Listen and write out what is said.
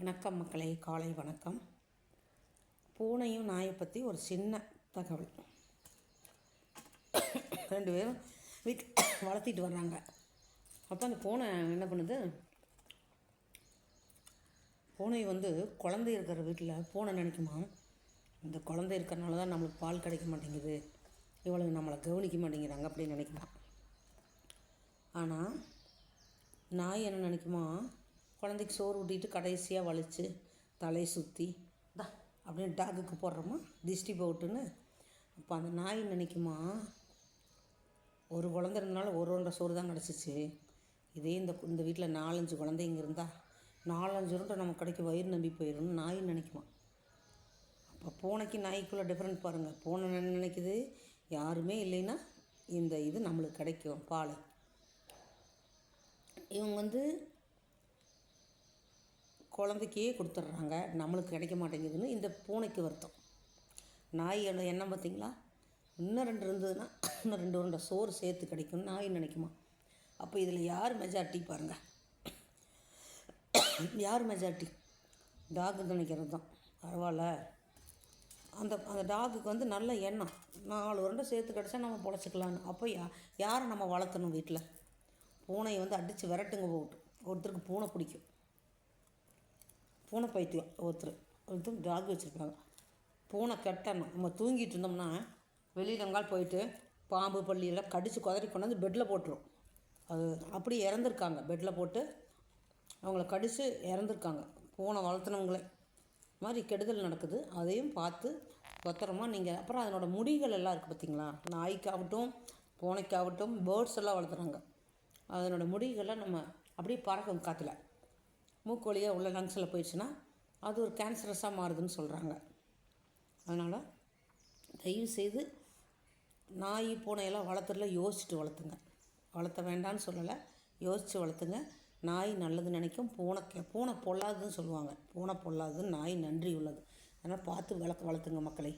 வணக்கம் மக்களே காலை வணக்கம். பூனையும் நாயை பற்றி ஒரு சின்ன தகவல். ரெண்டு பேரும் வீட் வளர்த்திட்டு வர்றாங்க. அப்போ அந்த பூனை என்ன பண்ணுது? பூனை வந்து குழந்தை இருக்கிற வீட்டில் பூனை நினைக்குமா? இந்த குழந்தை இருக்கிறனால தான் நம்மளுக்கு பால் கிடைக்க மாட்டேங்குது. இவ்வளவு நம்மளை கவனிக்க மாட்டேங்கிறாங்க அப்படின்னு நினைக்குமா ஆனால் நாய் என்ன நினைக்குமா? குழந்தைக்கு சோறு ஊட்டிட்டு கடைசியாக வலிச்சு தலையை சுற்றி தா அப்படின்னு டாகுக்கு போடுறோமா திஷ்டி போட்டுன்னு. அப்போ அந்த நாய் நினைக்குமா ஒரு குழந்த இருந்தனால ஒரு ஒன்றரை சோறு தான் கிடச்சிச்சு. இதே இந்த இந்த வீட்டில் நாலஞ்சு குழந்தைங்க இருந்தால் நாலஞ்சு உருண்டை நமக்கு கிடைக்கும் வயிறு நம்பி போயிடும்னு நாய் நினைக்குமா அப்போ பூனைக்கு நாய்க்குள்ளே டிஃப்ரெண்ட் பாருங்கள் பூனை என்ன நினைக்குது? யாருமே இல்லைன்னா இந்த இது நம்மளுக்கு கிடைக்கும் பால். இவங்க வந்து குழந்தைக்கே கொடுத்துட்றாங்க. நம்மளுக்கு கிடைக்க மாட்டேங்குதுன்னு இந்த பூனைக்கு வருத்தம். நாயோட எண்ணம் பார்த்தீங்களா? இன்னும் ரெண்டு இருந்ததுன்னா இன்னும் ரெண்டு உருண்டை சோறு சேர்த்து கிடைக்கும்னு நாய் நினைக்குமா? அப்போ இதில் யார் மெஜாரிட்டி பாருங்கள் யார் மெஜாரிட்டி டாக்கு நினைக்கிறது தான். பரவாயில்ல. அந்த அந்த டாகுக்கு வந்து நல்ல எண்ணம். நாலு உருண்டை சேர்த்து கிடச்சா நம்ம பொழைச்சிக்கலான்னு அப்போ யா யாரை நம்ம வளர்த்தணும் வீட்டில்? பூனையை வந்து அடித்து விரட்டுங்க போட்டு. ஒருத்தருக்கு பூனை பிடிக்கும். பூனை பைத்தியம் ஒருத்தர். ஒருத்தர் டாக் வச்சுருப்பாங்க பூனை கட்டணும். நம்ம தூங்கிட்டு இருந்தோம்னா வெளியில் எங்கால் போயிட்டு பாம்பு பள்ளியெல்லாம் கடித்து குதறி கொண்டாந்து பெட்டில் போட்டுரும். அது அப்படி இறந்துருக்காங்க. பெட்டில் போட்டு அவங்கள கடித்து இறந்துருக்காங்க. பூனை வளர்த்துனவங்களே. மாதிரி கெடுதல் நடக்குது. அதையும் பார்த்து பத்திரமா நீங்கள் அப்புறம் அதனோட முடிகள் எல்லாம் இருக்குது பார்த்தீங்களா நாய்க்காகட்டும் பூனைக்காகட்டும் பேர்ட்ஸ் எல்லாம் வளர்த்துறாங்க. அதனோட முடிகளை நம்ம அப்படியே பறக்கும் காற்றுல மூக்கு வழியாக உள்ள லங்ஸில் போயிடுச்சுன்னா அது ஒரு கேன்சரஸாக மாறுதுன்னு சொல்கிறாங்க அதனால் தயவு செய்து நாய் பூனையெல்லாம் வளர்த்துறதுல யோசிச்சுட்டு வளர்த்துங்க. வளர்த்த வேண்டாம்னு சொல்லலை யோசித்து வளர்த்துங்க. நாய் நல்லது நினைக்கும். பூனை கே பூனை பொல்லாதுன்னு சொல்லுவாங்க. பூனை பொல்லாதுன்னு நாய் நன்றி உள்ளது. அதனால் பார்த்து வளர்த்து வளர்த்துங்க மக்களை.